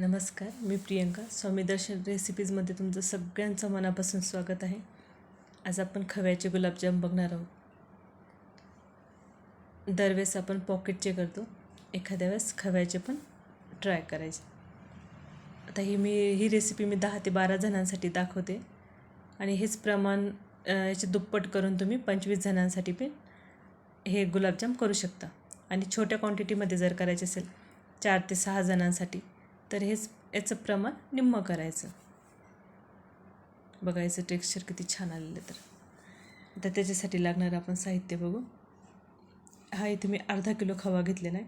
नमस्कार मी प्रियंका. स्वामी दर्शन रेसिपीजमध्ये तुमचं सगळ्यांचं मनापासून स्वागत आहे. आज आपण खव्याचे गुलाबजाम बघणार आहोत. दरवेळेस आपण पॉकेटचे करतो. एखाद्या वेळेस खव्याचे पण ट्राय करायचे. आता ही मी ही रेसिपी मी दहा ते बारा जणांसाठी दाखवते. आणि हेच प्रमाण याचे दुप्पट करून तुम्ही पंचवीस जणांसाठी पण हे गुलाबजाम करू शकता. आणि छोट्या क्वांटिटीमध्ये जर करायचे असेल चार ते सहा जणांसाठी. तर हेच याचं प्रमाण निम्मं करायचं. बघायचं टेक्स्चर किती छान आलेलं तर. आता त्याच्यासाठी लागणारं आपण साहित्य बघू. हा इथे मी अर्धा किलो खवा घेतलेला आहे.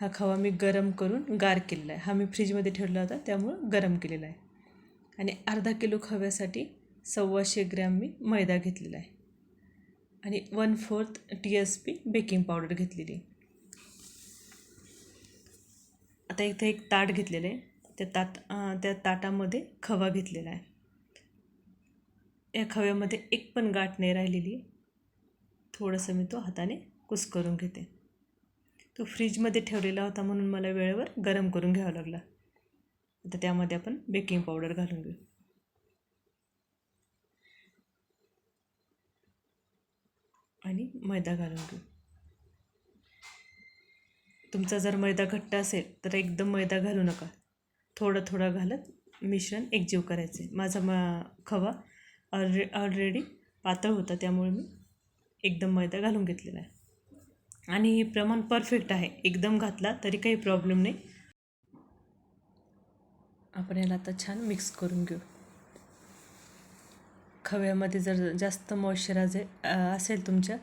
हा खवा मी गरम करून गार केलेला आहे. हा मी फ्रीजमध्ये ठेवला होता त्यामुळं गरम केलेला आहे. आणि अर्धा किलो खव्यासाठी सव्वाशे ग्रॅम मी मैदा घेतलेला आहे. आणि one fourth T S P baking powder घेतलेली आहे आता इथे एक ताट घेतलेलं आहे. त्या ताट त्या ताटामध्ये खवा घेतलेला आहे. या खव्यामध्ये एक पण गाठ नाही राहिलेली. थोडंसं मी तो हाताने कुस करून घेते. तो फ्रीजमध्ये ठेवलेला होता म्हणून मला वेळेवर गरम करून घ्यावा लागला. आता त्यामध्ये आपण बेकिंग पावडर घालून घेऊ. आणि मैदा घालून घेऊ. तुमचा जर मैदा घट्ट असेल तर एकदम मैदा घालू नका. थोडं थोडं घालत मिश्रण एकजीव करायचे. माझा म खवा ऑलरे ऑलरेडी पातळ होता त्यामुळे मी एकदम मैदा घालून घेतलेला आहे. आणि हे प्रमाण परफेक्ट आहे. एकदम घातला तरी काही प्रॉब्लेम नाही. आपण याला आता छान मिक्स करून घेऊ. खव्यामध्ये जर जास्त मॉइश्चरायझर असेल तुमच्या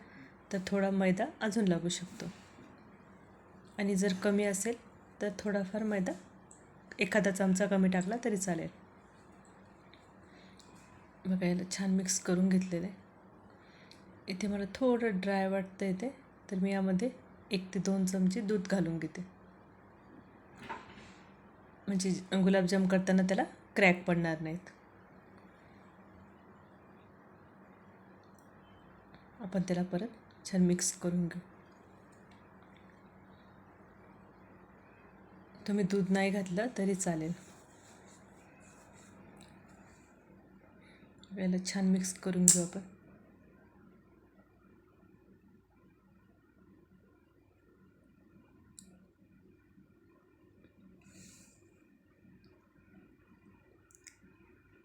तर थोडा मैदा अजून लागू शकतो. आणि जर कमी असेल तर थोडाफार मैदा एखादा चमचा कमी टाकला तरी चालेल. बघा याला छान मिक्स करून घेतलेलं आहे. इथे मला थोडं ड्राय वाटतं येते तर मी यामध्ये एक ते दोन चमचे दूध घालून घेते. म्हणजे गुलाबजाम करताना त्याला क्रॅक पडणार नाहीत. आपण त्याला परत छान मिक्स करून घेऊ. तुम्ही दूध नाही घातलं तरी चालेल. याला छान मिक्स करून घेऊ आपण.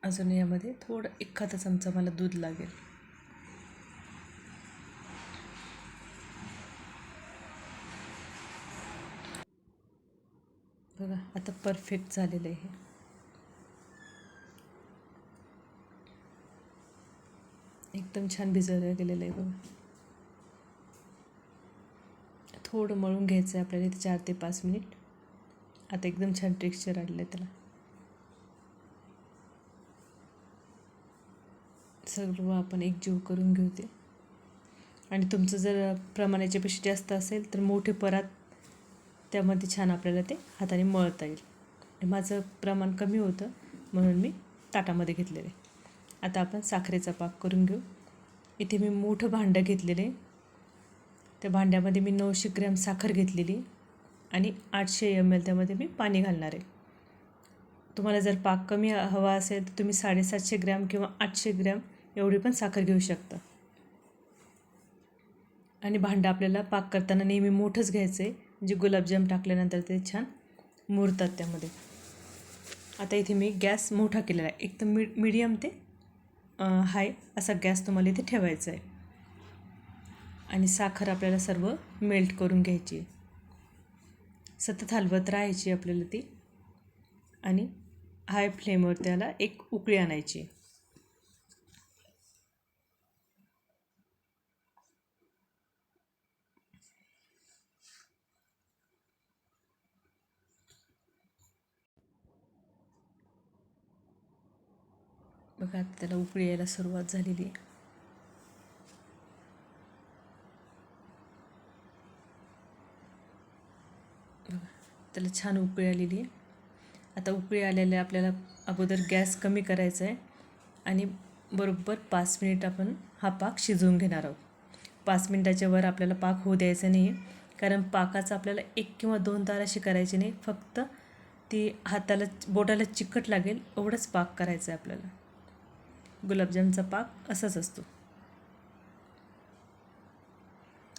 अजून यामध्ये थोडं एखादा चमचा मला दूध लागेल बघा आता परफेक्ट झालेलं आहे. एकदम छान भिजवलं गेलेलं आहे बघा. थोडं मळून घ्यायचं आहे आपल्याला इथे चार ते पाच मिनिट. आता एकदम छान टेक्स्चर आलेलं आहे त्याला. सर्व आपण एकजीव करून घेऊ ते. आणि तुमचं जर प्रमाणाच्या याच्यापेक्षा जास्त असेल तर मोठे परात त्यामध्ये छान आपल्याला ते हाताने मळता येईल. माझं प्रमाण कमी होतं म्हणून मी ताटामध्ये घेतलेले. आता आपण साखरेचा पाक करून घेऊ. इथे मी मोठं भांडं घेतलेले. त्या भांड्यामध्ये मी नऊशे ग्रॅम साखर घेतलेली आणि आठशे एम एल त्यामध्ये मी पाणी घालणार. आहे तुम्हाला जर पाक कमी हवा असेल तर तुम्ही साडेसातशे ग्रॅम किंवा आठशे ग्रॅम एवढी पण साखर घेऊ शकता. आणि भांडं आपल्याला पाक करताना नेहमी मोठंच घ्यायचं आहे जे गुलाबजाम टाकल्यानंतर ते छान मुरतात त्यामध्ये. आता इथे मी गॅस मोठा केलेला आहे. एक तर मी मीडियम ते हाय असा गॅस तुम्हाला इथे ठेवायचा आहे. आणि साखर आपल्याला सर्व मेल्ट करून घ्यायची सतत हलवत राहायची आपल्याला ती. आणि हाय फ्लेमवर त्याला एक उकळी आणायची बघा आता त्याला उकळी यायला सुरुवात झालेली. आहे बघा, त्याला छान उकळी आलेली. आहे आता उकळी आलेल्या आपल्याला अगोदर गॅस कमी करायचा आहे आणि बरोबर पाच मिनिट आपण हा पाक शिजवून घेणार आहोत. पाच मिनिटाच्या वर आपल्याला पाक होऊ द्यायचा नाही आहे कारण पाकाचं आपल्याला एक किंवा दोन तार अशी करायची नाही. फक्त ती हाताला बोटाला चिकट लागेल एवढंच पाक करायचं आहे आपल्याला. गुलाबजामचा पाक असाच असतो.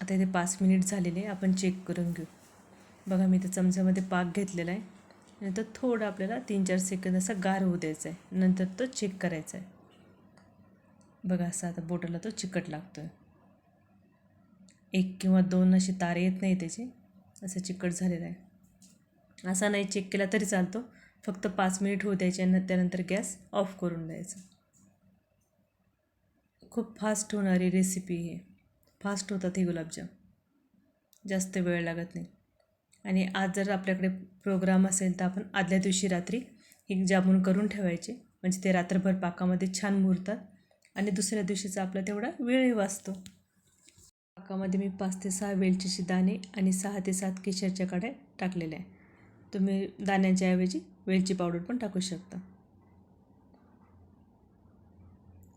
आता इथे पाच मिनिट झालेले आपण चेक करून घेऊ. बघा मी त्या चमच्यामध्ये पाक घेतलेला आहे. नंतर थोडं आपल्याला तीन चार सेकंद असा गार होऊ द्यायचा आहे. नंतर तो चेक करायचा आहे. बघा असा आता बोटाला तो चिकट लागतो आहे एक किंवा दोन असे तारे येत नाही त्याचे. असं चिकट झालेलं आहे. असा नाही चेक केला तरी चालतो. फक्त पाच मिनिट होऊ द्यायचे आणि त्यानंतर गॅस ऑफ करून द्यायचा. खूप फास्ट होणारी रेसिपी आहे फास्ट होतात हे गुलाबजाम. जास्त वेळ लागत नाही. आणि आज जर आपल्याकडे प्रोग्राम असेल तर आपण आदल्या दिवशी रात्री ही जामून करून ठेवायचे. म्हणजे ते रात्रभर पाकामध्ये छान मुरतात आणि दुसऱ्या दिवशीचा आपला तेवढा वेळही वाचतो. पाकामध्ये मी पाच ते सहा वेलचीचे दाणे आणि सहा ते सात केशरच्या काड्या टाकलेल्या आहे तुम्ही दाण्यांच्या ऐवजी वेलची पावडर पण टाकू शकता.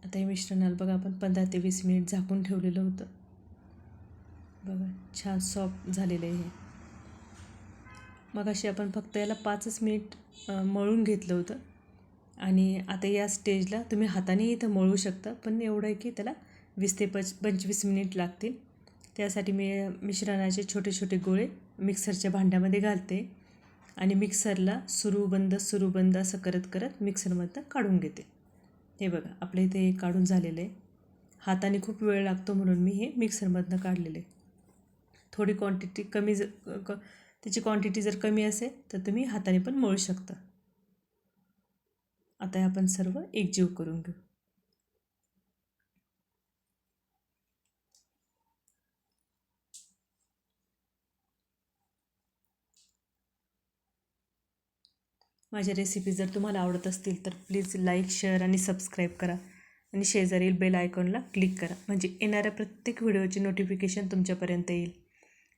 आता हे मिश्रणाला बघा आपण पंधरा ते वीस मिनिट झाकून ठेवलेलं होतं. बघा छान सॉफ्ट झालेलं आहे हे. मग अशी आपण फक्त याला पाचच मिनिट मळून घेतलं होतं. आणि आता या स्टेजला तुम्ही हाताने इथं मळू शकता पण एवढं आहे की त्याला वीस ते पच पंचवीस मिनिट लागतील. त्यासाठी मी मिश्रणाचे छोटे छोटे गोळे मिक्सरच्या भांड्यामध्ये घालते. आणि मिक्सरला सुरू बंद सुरू बंद असं करत करत मिक्सरमधनं काढून घेते. हे बघा आपल्या इथे हे काढून झालेलं आहे. हाताने खूप वेळ लागतो म्हणून मी हे मिक्सरमधनं काढलेले थोडी क्वांटिटी कमी ज क त्याची क्वांटिटी जर कमी असेल तर तुम्ही हाताने पण मळू शकता. आता हे आपण सर्व एकजीव करून घेऊ. माझ्या रेसिपी जर तुम्हाला आवडत असतील तर प्लीज लाईक शेअर आणि सबस्क्राईब करा. आणि शेजारील बेल आयकॉनला क्लिक करा. म्हणजे येणाऱ्या प्रत्येक व्हिडिओची नोटिफिकेशन तुमच्यापर्यंत येईल.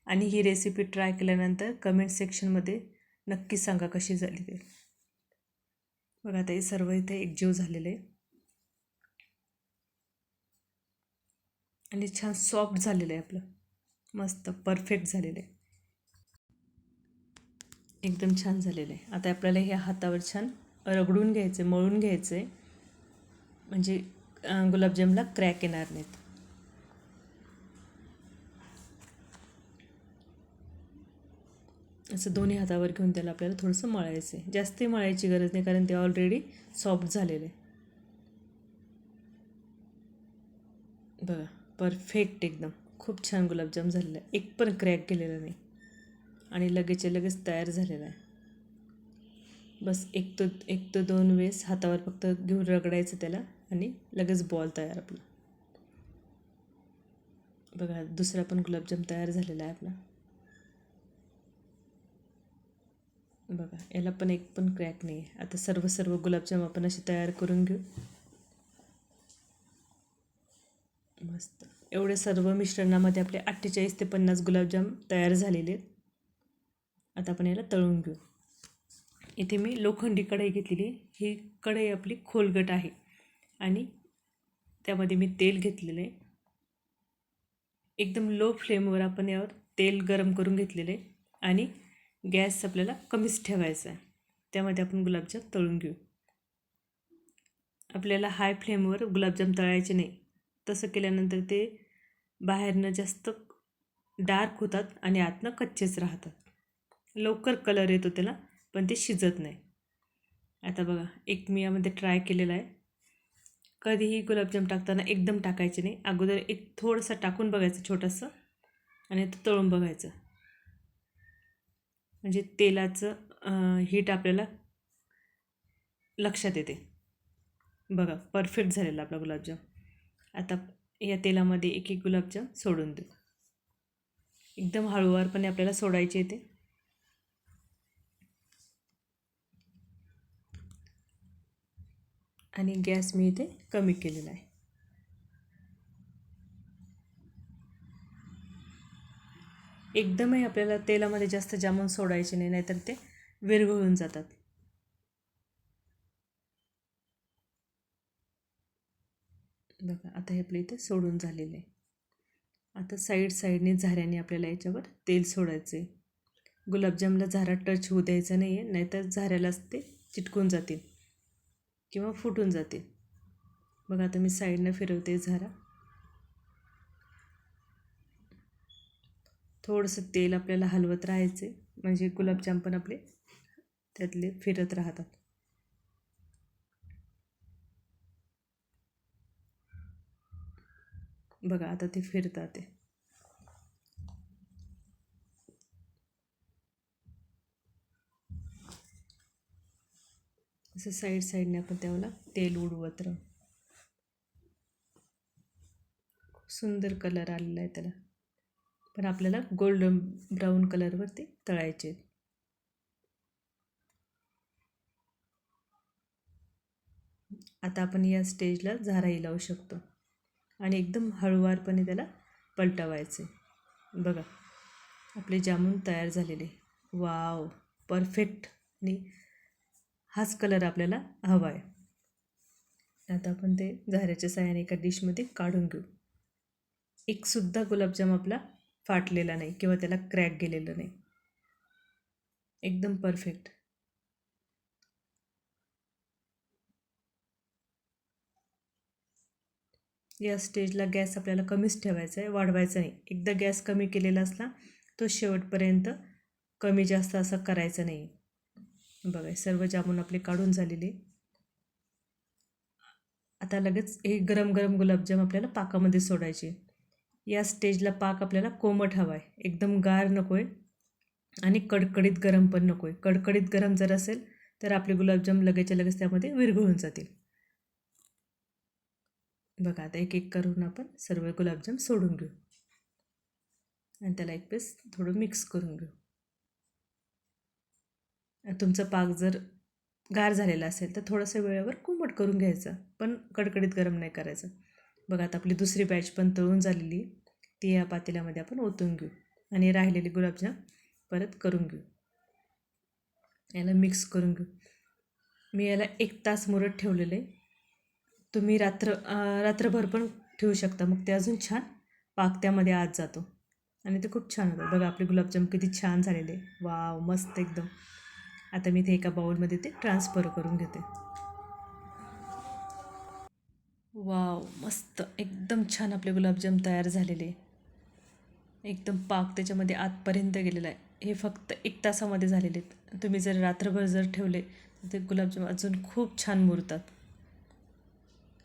आणि ही रेसिपी ट्राय केल्यानंतर कमेंट सेक्शनमध्ये नक्की सांगा कशी झाली ते. बघा आता हे सर्व इथे एकजीव झालेले. आहे आणि छान सॉफ्ट झालेलं आहे आपलं. मस्त परफेक्ट झालेलं आहे. एकदम छान झालेलं आहे. आता आपल्याला हे हातावर छान रगडून घ्यायचं आहे मळून घ्यायचं आहे म्हणजे गुलाबजामला क्रॅक येणार नाहीत. असं दोन्ही हातावर घेऊन त्याला आपल्याला थोडंसं मळायचं आहे जास्त मळायची गरज नाही कारण ते ऑलरेडी सॉफ्ट झालेलं आहे. बघा परफेक्ट एकदम. खूप छान गुलाबजाम झालेला आहे. एक पण क्रॅक गेलेला नाही. आणि लगेचच्या लगेच तयार झालेला आहे. बस एक तो एक तो दोन वेळेस हातावर फक्त घेऊन रगडायचं त्याला आणि लगेच बॉल तयार आपला. बघा दुसरा पण गुलाबजाम तयार झालेला आहे आपला. बघा याला पण एक पण क्रॅक नाही आहे आता सर्व सर्व गुलाबजाम आपण असे तयार करून घेऊ. मस्त. एवढे सर्व मिश्रणामध्ये आपले अठ्ठेचाळीस ते पन्नास गुलाबजाम तयार झालेले आहेत. आता आपण याला तळून घेऊ. इथे मी लोखंडी कढई घेतलेली ही कढई आपली खोलगट आहे. आणि त्यामध्ये मी तेल घेतलेलं आहे. एकदम लो फ्लेमवर आपण यावर तेल गरम करून घेतलेलं आहे. आणि गॅस आपल्याला कमीच ठेवायचा आहे. त्यामध्ये आपण गुलाबजाम तळून घेऊ. आपल्याला हाय फ्लेमवर गुलाबजाम तळायचे नाही. तसं केल्यानंतर ते बाहेरनं जास्त डार्क होतात आणि आतनं कच्चेच राहतात. लवकर कलर येतो त्याला पण ते शिजत नाही. आता बघा एक मी यामध्ये ट्राय केलेला आहे. कधीही गुलाबजाम टाकताना एकदम टाकायचे नाही. अगोदर एक थोडंसं टाकून बघायचं छोटंसं आणि तो तळून बघायचं. म्हणजे तेलाचं हीट आपल्याला लक्षात येते. बघा परफेक्ट झालेला आपला गुलाबजाम. आता या तेलामध्ये एक एक गुलाबजाम सोडून देऊ. एकदम हळूवारपणे आपल्याला सोडायचे येते आणि गॅस मी इथे कमी केलेला आहे. एकदमही आपल्याला तेलामध्ये जास्त जामून सोडायचे नाही नाहीतर ते विरघळून जातात. बघा आता हे आपल्या इथे सोडून झालेलं आहे. आता साईड साईडने झाऱ्याने आपल्याला याच्यावर तेल सोडायचं आहे. गुलाबजामला झारा टच होऊ द्यायचा नाही आहे नाहीतर झाऱ्यालाच ते चिटकून जातील. किंवा फुटून जातील बघा आता मी साईडनं फिरवते झारा थोडंसं तेल आपल्याला हलवत राहायचे म्हणजे गुलाबजाम पण आपले त्यातले फिरत राहतात. बघा आता ते फिरतात ते. असं साईड साईडने आपण त्याला तेल उडवत राहू. खूप सुंदर कलर आलेला आहे त्याला. पण आपल्याला गोल्डन ब्राऊन कलरवरती तळायचे आता आपण या स्टेजला झाराही लावू शकतो. आणि एकदम हळुवारपणे त्याला पलटवायचे. बघा आपले जामून तयार झालेले. Wow perfect. हाच कलर आपल्याला हवा आहे आता आपण ते झाऱ्याच्या साह्याने एका डिशमध्ये काढून घेऊ. एकसुद्धा गुलाबजाम आपला फाटलेला नाही किंवा त्याला क्रॅक गेलेलं नाही. एकदम परफेक्ट. या स्टेजला गॅस आपल्याला कमीच ठेवायचा आहे वाढवायचा नाही. एकदा गॅस कमी केलेला असला तो शेवटपर्यंत कमी जास्त असा करायचा नाही. बघा सर्व जामून आपले काढून झालेले. आता लगेच हे गरम गरम गुलाबजाम आपल्याला पाकामध्ये सोडायचे. या स्टेजला पाक आपल्याला कोमट हवा आहे एकदम गार नको आहे आणि कडकडीत गरम पण नको आहे कडकडीत गरम जर असेल तर आपले गुलाबजाम लगेचच्या लगेच त्यामध्ये विरघळून जातील. बघा आता एक एक करून आपण सर्व गुलाबजाम सोडून घेऊ. आणि त्याला एक पीस थोडं मिक्स करून घेऊ. तुमचं पाक जर गार झालेला असेल तर थोडंसं वेळेवर कोमट करून घ्यायचं पण कडकडीत गरम नाही करायचं. बघा आता आपली दुसरी बॅच पण तळून झालेली ती या पातेल्यामध्ये आपण ओतून घेऊ आणि राहिलेली गुलाबजाम परत करून घेऊ. याला मिक्स करून घेऊ. मी याला एक तास मुरत ठेवलेलं आहे. तुम्ही रात्र रात्रभर पण ठेवू शकता. मग ते अजून छान पाक त्यामध्ये आत जातो. आणि ते खूप छान होतं. बघा आपले गुलाबजाम किती छान झालेले वाव मस्त एकदम. आता मी ते एका बाउलमध्ये ते ट्रान्सफर करून घेते. वाव मस्त. एकदम छान आपले गुलाबजाम तयार झालेले. एकदम पाक त्याच्यामध्ये आतपर्यंत गेलेला आहे. हे फक्त एक तासामध्ये झालेले आहेत. तुम्ही जर रात्रभर जर ठेवले तर ते गुलाबजाम अजून खूप छान मुरतात.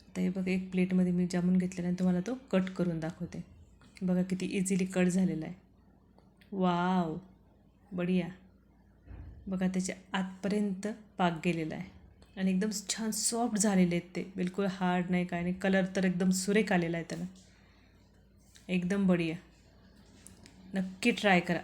आता हे बघा एक प्लेटमध्ये मी जामून घेतलेला आणि तुम्हाला तो कट करून दाखवते. बघा किती इझिली कट झालेला आहे. वाव बढिया. बघा त्याच्या आतपर्यंत पाक गेलेला आहे. आणि एकदम छान सॉफ्ट झालेले आहेत ते. बिलकुल हार्ड नाही काय नाही. कलर तर एकदम सुरेख आलेला आहे त्याला. एकदम बढिया. नक्की ट्राय करा.